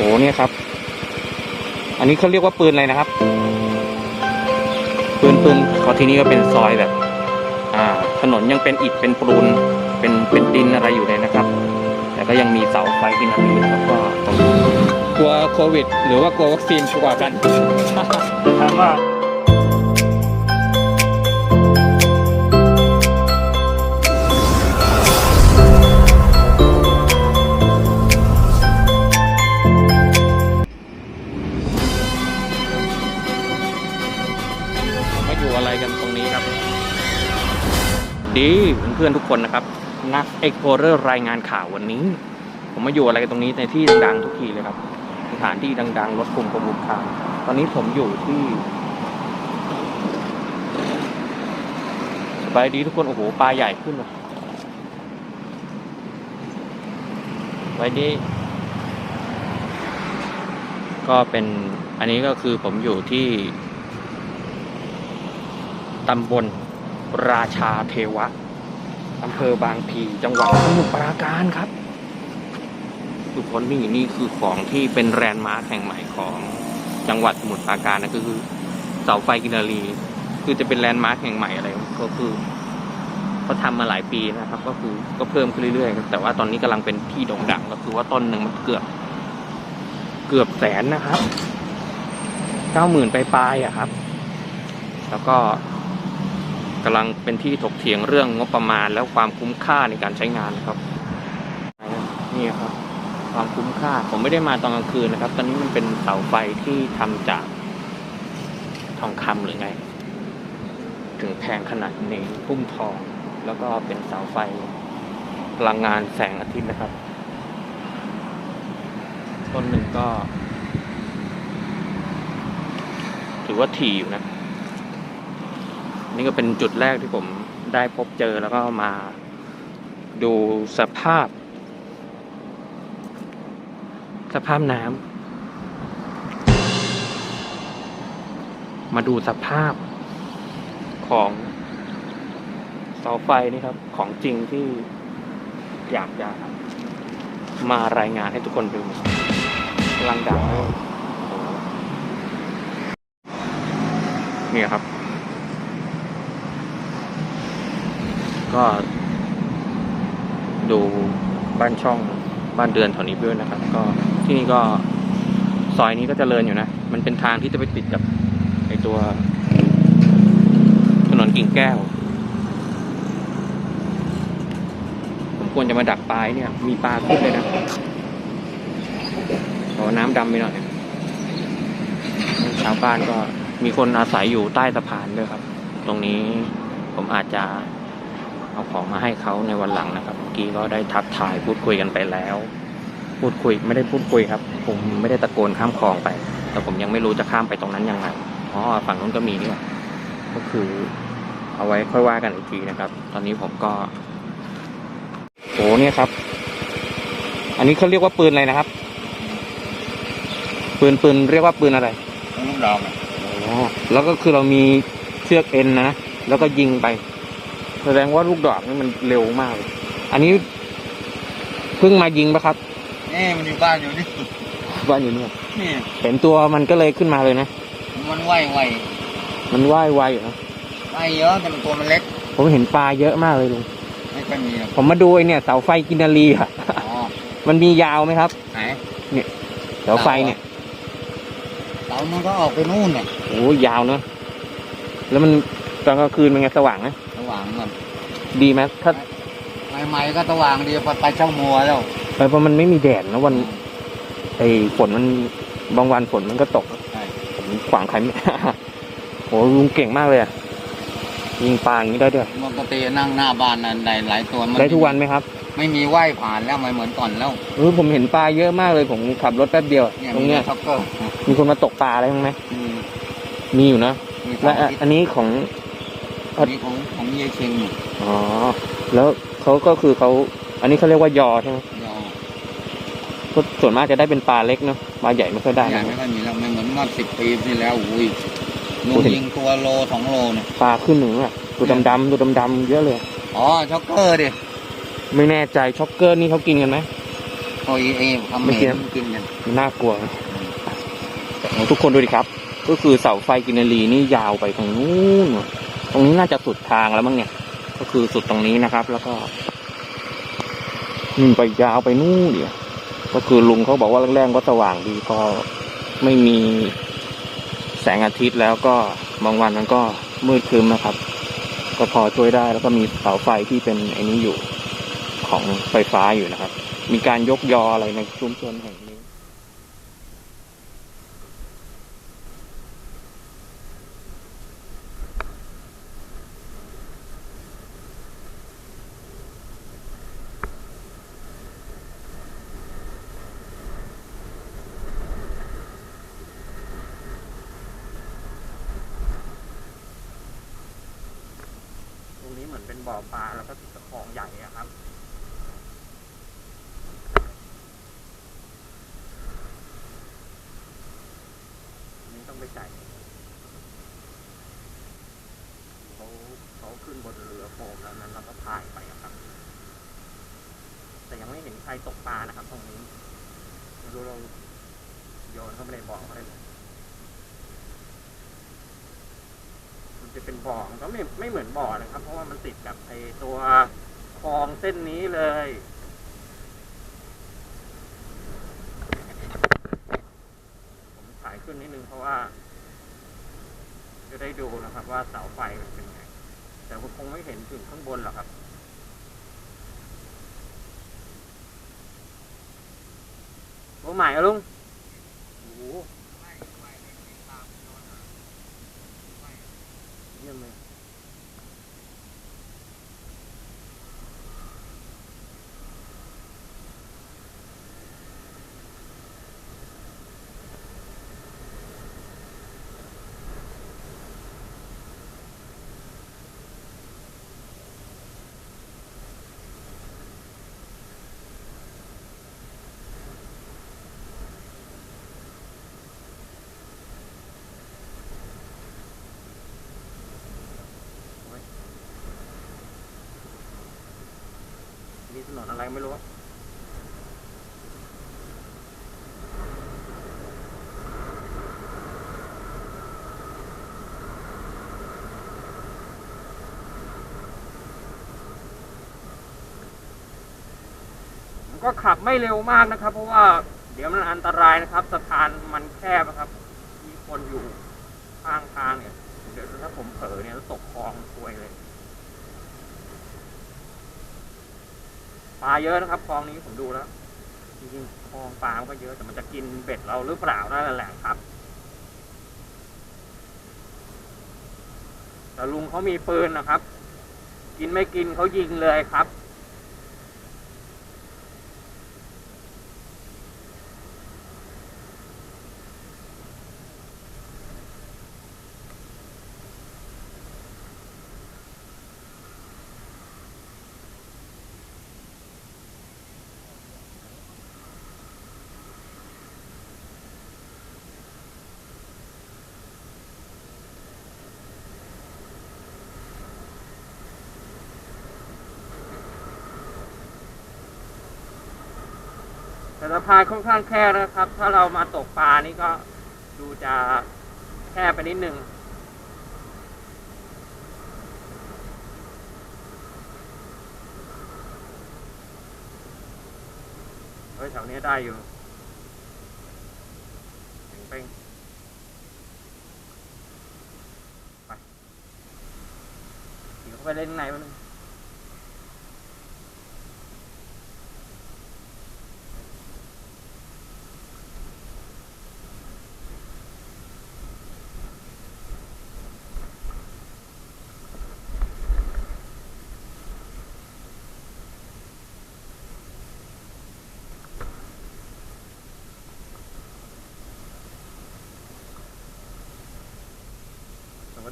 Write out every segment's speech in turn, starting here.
อ้เนี่ยครับ อันนี้เขาเรียกว่าปืนอะไรนะครับ ปืนปืนเขาที่นี่ก็เป็นซอยแบบ อ่า ถนนยังเป็นอิฐเป็นปูนเป็นเป็นดินอะไรอยู่เลยนะครับ แต่ก็ยังมีเสาไฟที่นั่นอยู่นะครับก็ตรงกลัวโควิด หรือว่ากลัววัคซีนกว่ากันถามว่า ดีเพื่อนๆทุกคนนะครับ นักเอ็กโพเรอร์รายงานข่าววันนี้ ผมมาอยู่อะไรกันตรงนี้ในที่ดังๆทุกทีเลยครับ สถานที่ดังๆ รถคุมกระบุกคามตอนนี้ผมอยู่ที่สบายดีทุกคน โอ้โห ปลาใหญ่ขึ้นเลยสบายดี ก็เป็นอันนี้ก็คือผมอยู่ที่ตำบล ราชาเทวะอำเภอบางพี จังหวัดสมุทรปราการครับ ทุกคนนี่นี่คือของที่เป็นแรนด์มาร์คแห่งใหม่ของจังหวัดสมุทรปราการนะก็คือเสาไฟกินารีคือจะเป็นแลนด์มาร์คแห่งใหม่อะไรก็คือเขาทำมาหลายปีนะครับ ก็คือก็เพิ่มขึ้นเรื่อยๆครับแต่ว่าตอนนี้กำลังเป็นที่โด่งดังก็คือว่าต้นหนึ่งมันเกือบ เกือบแสนนะครับเก้าหมื่นปลายๆอะครับ แล้วก็ กำลังเป็นที่ถกเถียงเรื่องงบประมาณ แล้วความคุ้มค่าในการใช้งานนะครับนี่ครับความคุ้มค่าผมไม่ได้มาตอนกลางคืนนะครับ ตอนนี้มันเป็นเสาไฟที่ทำจากทองคำหรือไง ถึงแพงขนาดนี้พุ่มทอง แล้วก็เป็นเสาไฟพลังงานแสงอาทิตย์นะครับต้นหนึ่งก็ ถือว่าถี่อยู่นะ นี่ก็เป็นจุดแรกที่ผมได้พบเจอแล้วก็มาดูสภาพ สภาพน้ำมาดูสภาพของเสาไฟนี่ครับ ของจริงที่อยากจะมารายงานให้ทุกคนดูกำลังดังเลยเนี่ยครับ ก็ดูบ้านช่องบ้านเดือนแถวนี้ด้วยนะครับ ก็ที่นี่ก็ซอยนี้ก็จเจริญอยู่นะ มันเป็นทางที่จะไปติดกับไอตัว ถนนกิ่งแก้ว ผมควรจะมาดักปลายเนี่ย มีปลาขึ้นเลยนะขอน้ำดำไปหน่อยชาวบ้านก็มีคนอาศัยอยู่ใต้สะพานด้วยครับ ตรงนี้ผมอาจจะ เอาของมาให้เขาในวันหลังนะครับเมื่อกี้ก็ได้ทักทายพูดคุยกันไปแล้ว พูดคุยไม่ได้พูดคุยครับ ผมไม่ได้ตะโกนข้ามคลองไป แต่ผมยังไม่รู้จะข้ามไปตรงนั้นยังไงอ๋อฝั่งนู้นก็มีนี่หว่าก็คือเอาไว้ค่อยว่ากันอีกทีนะครับ ตอนนี้ผมก็โอ้เนี่ยครับ อันนี้เขาเรียกว่าปืนอะไรนะครับ ปืนปืนเรียกว่าปืนอะไรลูกดอกอะอ๋อแล้วก็คือเรามีเชือกเอ็นนะแล้วก็ยิงไป แสดงว่าลูกดอกนี่มันเร็วมากเลยอันนี้เพิ่งมายิงปะครับนี่มันอยู่บ้านอยู่นี่ว่าอยู่เนี่ยนี่เห็นตัวมันก็เลยขึ้นมาเลยนะ มันไหวไหวมันว่ายไวอยู่นะไหวเยอะแต่มันตัวมันเล็ก ผมเห็นปลาเยอะมากเลยลุงไม่ค่อยมีหรอกผมมาดูไอเนี่ยเสาไฟกินนารีอะอ๋อมันมียาวไหมครับไหนเสาไฟเนี่ยเสามันก็ออกไปนู่นเนี่ยโอ้ยาวเนอะแล้วมันตอนกลางคืนเป็นไงสว่างไหมสว่างมันดีไหมถ้าใหม่ๆก็สว่างดีพอไปเจ้ามัวแล้วไปเพราะมันไม่มีแดดนะวันไอฝนมันบางวันฝนมันก็ตกใช่ผมขวางใครไม่โหลุงเก่งมากเลยอะยิงปลาอย่างนี้ได้ด้วยปกตินั่งหน้าบ้านนั่นได้หลายตัวมัได้ทุกวันไหมครับ ไม่มีไหวผ่านแล้วไม่เหมือนก่อนแล้วเออผมเห็นปลาเยอะมากเลยผมขับรถแป๊บเดียวอะเนี่ยตรงมีเนี้ยช็อกเกอร์มีคนมาตกปลาอะไรบ้างไหมมีมีอยู่นะมีขและองอะอันนี้ของ อันนี้ของของเยายเชงเนี่ยอ๋อ แล้วเขาก็คือเขา อันนี้เขาเรียกว่ายอใช่ไหมยอก็ส่วนมากจะได้เป็นปลาเล็กเนาะ ปลาใหญ่ไม่ค่อยได้ใหญ่นะไม่ค่อยมีแล้วไม่เหมือนเมื่อสิบปีที่แล้วอุ้ยลุโอ้งเห็นยิงตัวโลสองโลเนี่ย ปลาขึ้นหนึ่งอะตัวดำๆตัวดำๆเยอะเลย อ๋อ ช็อกเกอร์ดิ ไม่แน่ใจช็อกเกอร์นี่เขากินกันไหมผคอยเอทำไม่เหม็กินนกินกันมันน่ากลัวนะโอ้ทุกคนดูดิครับ ก็คือเสาไฟกินนารีนี่ยาวไปตรงนู้น ตรงนี้น่าจะสุดทางแล้วมั้งเนี่ย ก็คือสุดตรงนี้นะครับ แล้วก็ไปยาวไปนู่นเดียวก็คือลุงเขาบอกว่าแรกๆก็สว่างดีพอไม่มีแสงอาทิตย์แล้วก็บางวันมันก็มืดครึ้มนะครับ ก็พอช่วยได้แล้วก็มีเสาไฟที่เป็นไอ้นี้อยู่ของไฟฟ้าอยู่นะครับ มีการยกยออะไรในชุมชนแห่งนี้ ตรงนี้เหมือนเป็นบ่อปลาแล้วก็คลองใหญ่อะครับ อันนี้ต้อง ไปจ่ายเขาเขาขึ้นบนเรือโฟมแล้วนั้นเราก็พายไปครับ แต่ยังไม่เห็นใครตกปลานะครับ ตรงนี้ไม่รู้เราโยนเข้าไปในบ่อเขาได้ไหมมันจะเป็นบ่อมันก็ไม่ไม่เหมือนบ่อนะครับ เพราะว่ามันติดกับไอตัวคลองเส้นนี้เลย ผมถ่ายขึ้นนิดนึงเพราะ ว่า จะได้ดูนะครับ ว่าเสาไฟมันเป็นไง แต่ผมคงไม่เห็นถึงข้างบนหรอกครับโอ้ใหม่อะลุง มีถนนอะไรไม่รู้ก็ขับไม่เร็วมากนะครับ เพราะว่าเดี๋ยวมันอันตรายนะครับสะพานมันแคบนะครับ มีคนอยู่ข้างทางเนี่ยเดี๋ยวถ้าผมเผลอเนี่ยจะตกคลองซวยเลย ปลาเยอะนะครับคลองนี้ผมดูแล้วจริงๆคลองปลามันก็เยอะแต่มันจะกินเบ็ดเราหรือเปล่านั่นแหละครับแต่ลุงเขามีปืนนะครับ กินไม่กินเขายิงเลยครับ แต่สะพานค่อนข้างแคบนะครับ ถ้าเรามาตกปลานี่ก็ดูจะแคบไปนิดนึงเฮ้ยแถวนี้ได้อยู่เป่งไปเดี๋ยวไปเล่นข้างในมันง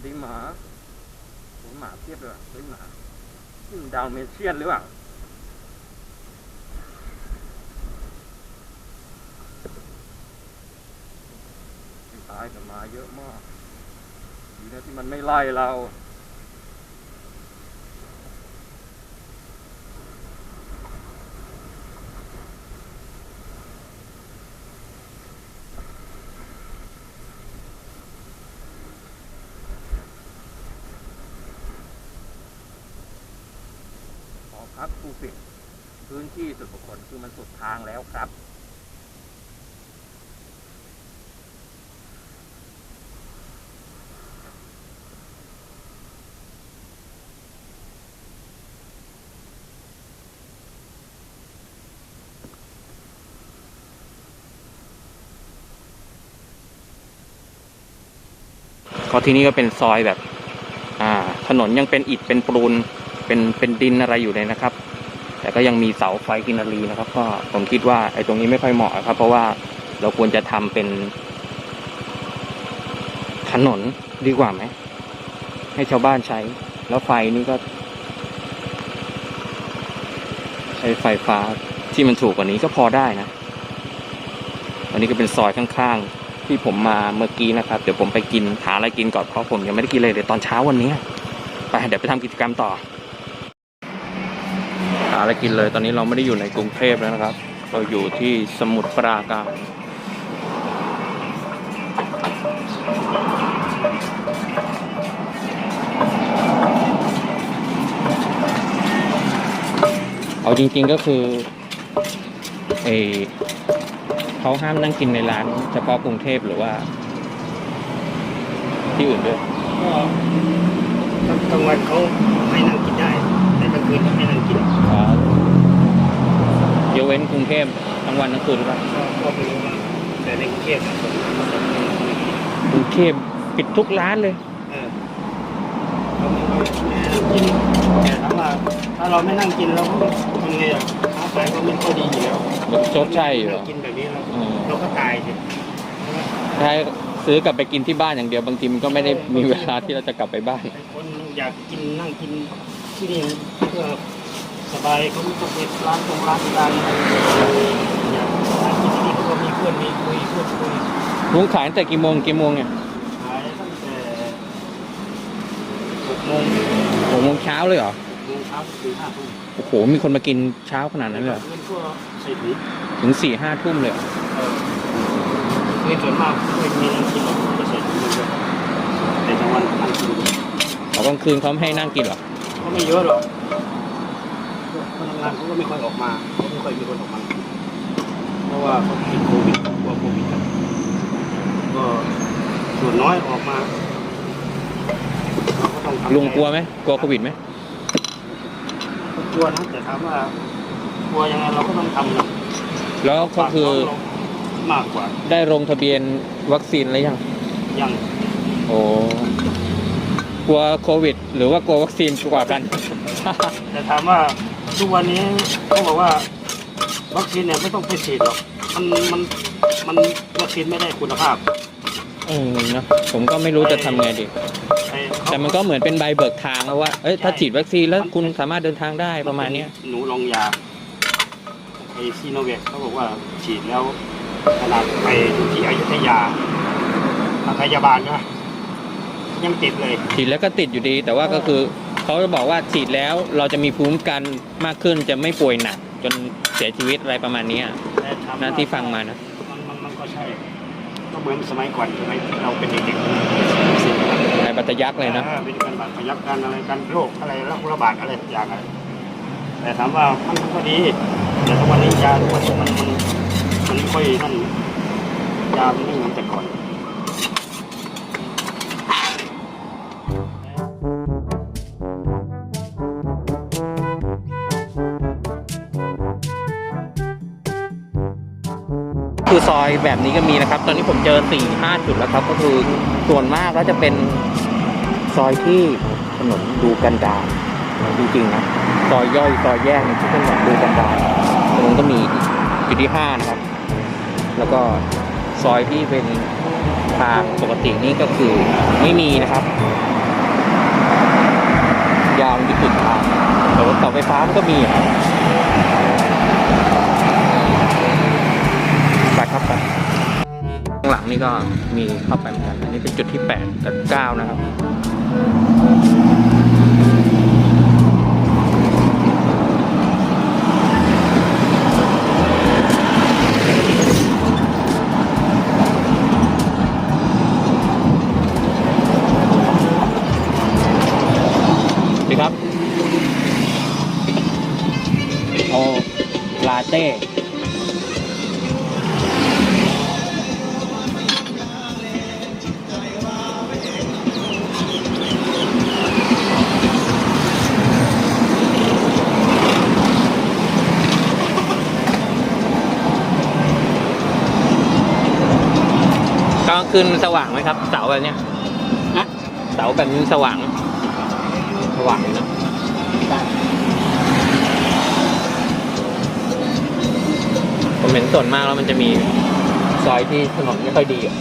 สีหมาสีหมาเทียบเลยว่ะเฮ้ยหมาดาวเมเชียนหรือเปล่าตายแต่มาเยอะมากดีนะที่มันไม่ไล่เรา ปิดพื้นที่ส่วนบุคคลคือมันสุดทางแล้วครับ ก็ที่นี่ก็เป็นซอยแบบ อ่า ถนนยังเป็นอิฐเป็นปูน เป็นเป็นดินอะไรอยู่เลยนะครับ แต่ก็ยังมีเสาไฟกินรีนะครับ ก็ผมคิดว่าไอ้ตรงนี้ไม่ค่อยเหมาะครับ เพราะว่าเราควรจะทำเป็น ถนนดีกว่าไหมให้ชาวบ้านใช้ แล้วไฟนี่ก็ ใช้ไฟฟ้าที่มันถูกกว่านี้ก็พอได้นะอันนี้ก็เป็นซอยข้างๆ ที่ผมมาเมื่อกี้นะครับ เดี๋ยวผมไปกินหาอะไรกินก่อนเพราะผมยังไม่ได้กินเลยเดี๋ยวตอนเช้าวันนี้ไปเดี๋ยวไปทำกิจกรรมต่อาอะไรกินเลย ตอนนี้เราไม่ได้อยู่ในกรุงเทพแล้วนะครับ เราอยู่ที่สมุทรปราการเอาจริงๆก็คือเอเขาห้ามนั่งกินในร้าน เฉพาะกรุงเทพหรือว่า ที่อื่นด้วยก็กลางวันเขาให้นั่งกินได้ แต่กลางคืนเขาไม่นั่งกินอ๋อยกเว้นกรุงเทพทั้งวันทั้งคืนหรือเปล่าก็ก็ไม่รู้ว่าแต่ในกรุงเทพอะผมเขาจะไม่ไม่กินกรุงเทพปิดทุกร้านเลยเออเขาไม่ไม่นั่งกินแต่ถามว่าถ้าเราไม่นั่งกินเราก็ทำไงอะค้าขายก็ไม่ค่อยดีอยู่แล้วชดใช่อยู่เหรอนั่งกินแบบนี้เราอืมเราก็ตายสิถ้าซื้อกลับไปกินที่บ้านอย่างเดียวบางทีมันก็ไม่ได้มีเวลาที่เราจะกลับไปบ้านไอ้คนอยากกินนั่งกิน ที่นี่เพื่อสบายเขาไม่ต้องไปร้านตรงร้านร้านอะไรอยานที่นี่เขาก็มีเพื่อนมีคุยพูดคุยลุงขายตั้งแต่กี่โมงกี่โมงเนี่ยขายตั้งแต่หกโมงหกโมงเช้าเลยเหรอโมงเช้าถึงห้าทุ่มโอ้โหมีคนมากินเช้าขนาดนั้นเลยเหรอเงินก็ใส่ถุงถึงสี่ห้าทุ่มเลยเหรอเงินส่วนมากไม่มีนั่งกินหรอกก็ใส่ถุงเงินด้วยแต่กลางวันนั่งกินอ๋อกลางคืนเขาไม่ให้นั่งกินเหรอ ก็ไม่เยอะหรอกพนักงานเขาก็ไม่ค่อยออกมาเขาไม่ค่อยมีคนออกมา เพราะว่าเขาติดโควิดกลัวโควิดครับก็ส่วนน้อยออกมาเราก็ต้องทำใจลุงกลัวไหมกลัวโควิดไหมกลัวนะแต่ถามว่ากลัวยังไงเราก็ต้องทำนะแล้วก็คือมากกว่าได้ลงทะเบียนวัคซีนแล้วยัง ยัง โอ้ กลัวโควิด หรือว่ากลัววัคซีนกว่ากัน แต่ถามว่าทุกวันนี้เขาบอกว่าวัคซีนเนี่ยไม่ต้องไปฉีดหรอกมันมันมันวัคซีนไม่ได้คุณภาพเออนะผมก็ไม่รู้จะทำไงดี ไอ้เขาแต่มันก็เหมือนเป็นใบเบิกทางแล้วว่าเอ้ยถ้าฉีดวัคซีนแล้วคุณสามารถเดินทางได้ประมาณเนี้ยหนูลองยาไอซีโนแวคเขาบอกว่าฉีดแล้วขนาดไปอยู่ที่อยุธยาทางพยาบาลนะ ยังติดเลย ฉีดแล้วก็ติดอยู่ดี แต่ว่าก็คือเขาจะบอกว่าฉีดแล้วเราจะมีภูมิคุ้มกันมากขึ้นจะไม่ป่วยหนัก จนเสียชีวิตอะไรประมาณเนี้ยแต่ถามนะว่าที่ฟังมานะ มันมันมันก็ใช่ ก็เหมือนสมัยก่อนสมัยเราเป็นเด็กๆสิในบัตรยักษ์เลยนะออเป็นการบาดพยักการอะไรการโรคอะไรโรคระบาดอะไรอย่างอะไรแต่ถามว่ามันมันก็ดี แต่ทุกวันนี้ยาทุกวันนี้มันมันมันไม่ค่อยนั่นยามันไม่เหมือนแต่ก่อน คือซอยแบบนี้ก็มีนะครับ ตอนนี้ผมเจอสี่ห้าจุดแล้วครับ ก็คือส่วนมากก็จะเป็นซอยที่ถนนดูกันดารจริงๆนะซอยย่อยซอยแยกเนี่ยที่ถนนดูกันดารตรงนั้นก็มีจุดที่ห้านะครับ แล้วก็ซอยที่เป็นทางปกตินี่ก็คือไม่มีนะครับ ยาวที่สุดทางแต่ว่าเสาไฟฟ้ามันก็มีครับับไปข้างหลังนี่ก็มีเข้าไปเหมือนกันอันนี้เป็นจุดที่8กับ9นะครับดีครับเต้กลางคื นมันสว่างไหมครับ เสาแบบเนี้ยฮะเสาแบบนี้สว่างไหมสว่างเลยนะผมเห็นส่วนมากแล้วมันจะมีซอยที่ถนนไม่ค่อยดีอะ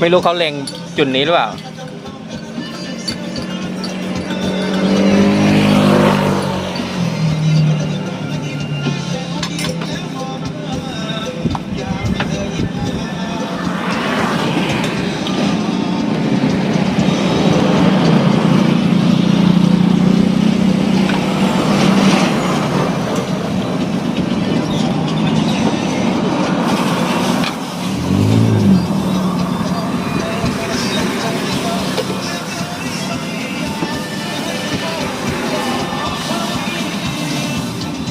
ไม่รู้เขาเล็งจุดนี้หรือเปล่า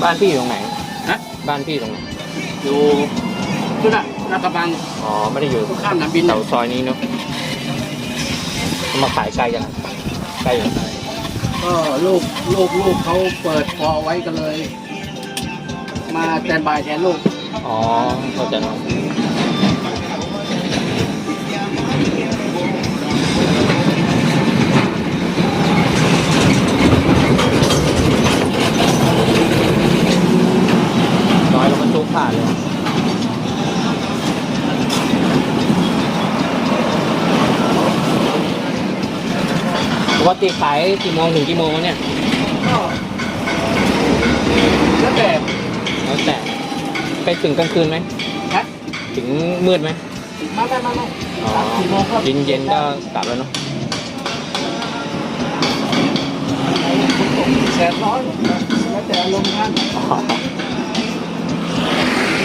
บ้านพี่อยู่ตรงไหนฮะ บ้านพี่ตรงไหนอยู่นู่นน่ะรัฐบาลอ๋อไม่ได้อยู่ตรงข้ามสนามบินแถน่ะวซอยนี้เนอะมาขายไกลจังไกลอย่างไรก็ลูกลูกลูกเขาเปิดพอไว้กันเลย มาแตนบายแทนลูก อ๋อเข้าใจแล้ว กติขายกี่โมงถึงกี่โมงวะเนี่ยก็แล้วแต่แล้วแต่ไปถึงกลางคืนไหมฮะถึงมืดไหมมาไม่มาไม่อ๋อสามสี่โมงก็เย็นเย็นๆก็กลับแล้วเนาะแดดร้อนแล้วแต่อารมณ์ท่าน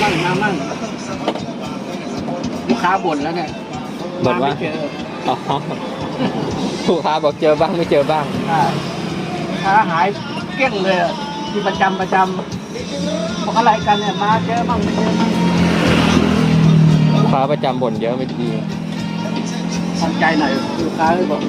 นั่งมานั่งลูกค้าบ่นแล้วเนี่ยบ่นว่าไม่เจอ อ๋อ ลูกค้าบอกเจอบ้างไม่เจอบ้าง ใช่ค้าหายเกลี้ยงเลยอะที่ประจำประจำบอกอะไรกันเนี่ยมาเจอบ้างไม่เจอบ้างลูกค้าประจำบ่นเยอะไม่ดี ทำใจหน่อยลูกค้าเลยบอก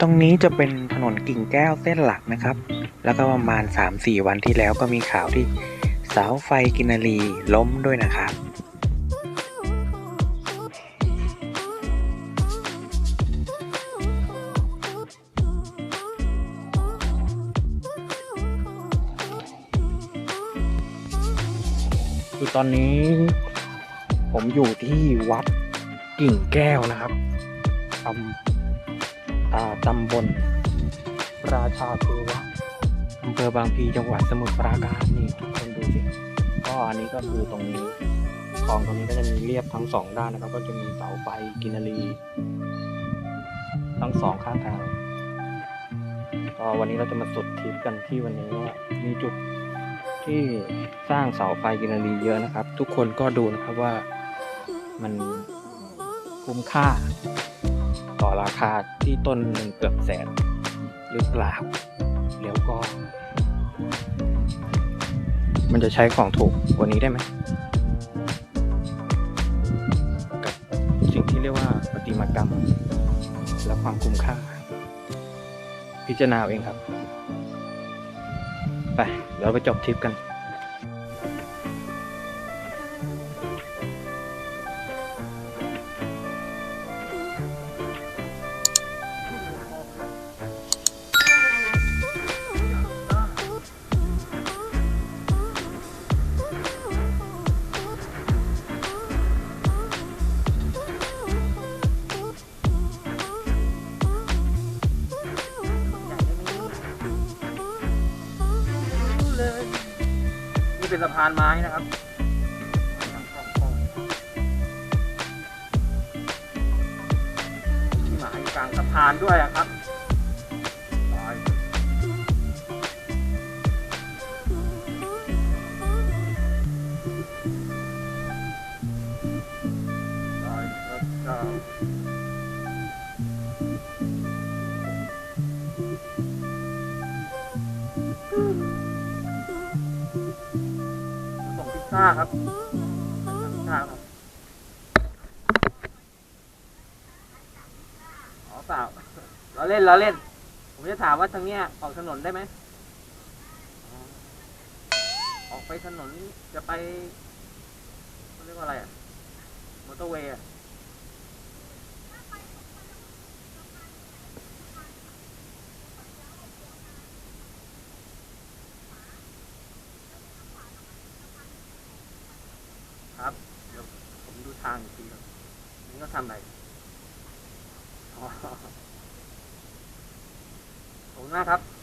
ตรงนี้จะเป็นถนนกิ่งแก้วเส้นหลักนะครับ แล้วก็ประมาณ 3-4 วันที่แล้วก็มีข่าวที่เสาไฟกินารีล้มด้วยนะครับคือตอนนี้ผมอยู่ที่วัด กิ่งแก้วนะครับตำอ่าตำบลราชาเทวะอำเภอบางพีจังหวัดสมุทรปราการนี่ทุกคนดูสิก็อันนี้ก็คือตรงนี้คลองตรงนี้ก็จะมีเรียบทั้งสองด้านนะครับ ก็จะมีเสาไฟกินารี ทั้งสองข้างทางก็วันนี้เราจะมาสุดทริปกันที่วันนี้ว่ามีจุดที่สร้างเสาไฟกินารีเยอะนะครับ ทุกคนก็ดูนะครับว่ามัน คุ้มค่า ต่อราคาที่ต้นหนึ่งเกือบแสนหรือเปล่าแล้วก็ มันจะใช้ของถูกกว่านี้ได้ไหมกับสิ่งที่เรียกว่าประติมากรรม และความคุ้มค่า พิจารณาเอาเองครับ ไปเดี๋ยวเราไปจบทริปกันารด้วยครับ ล่นเราเล่น ผมจะถามว่าทางเนี้ยออกถนนได้ไหม ออกไปถนนจะไปเขาเรียกว่าอะไรอะมอเตอร์เวย์อะครับ เดี๋ยวผมดูทางอีกทีครับนี่ก็ทำอะไรอ๋อ คุณมากครับ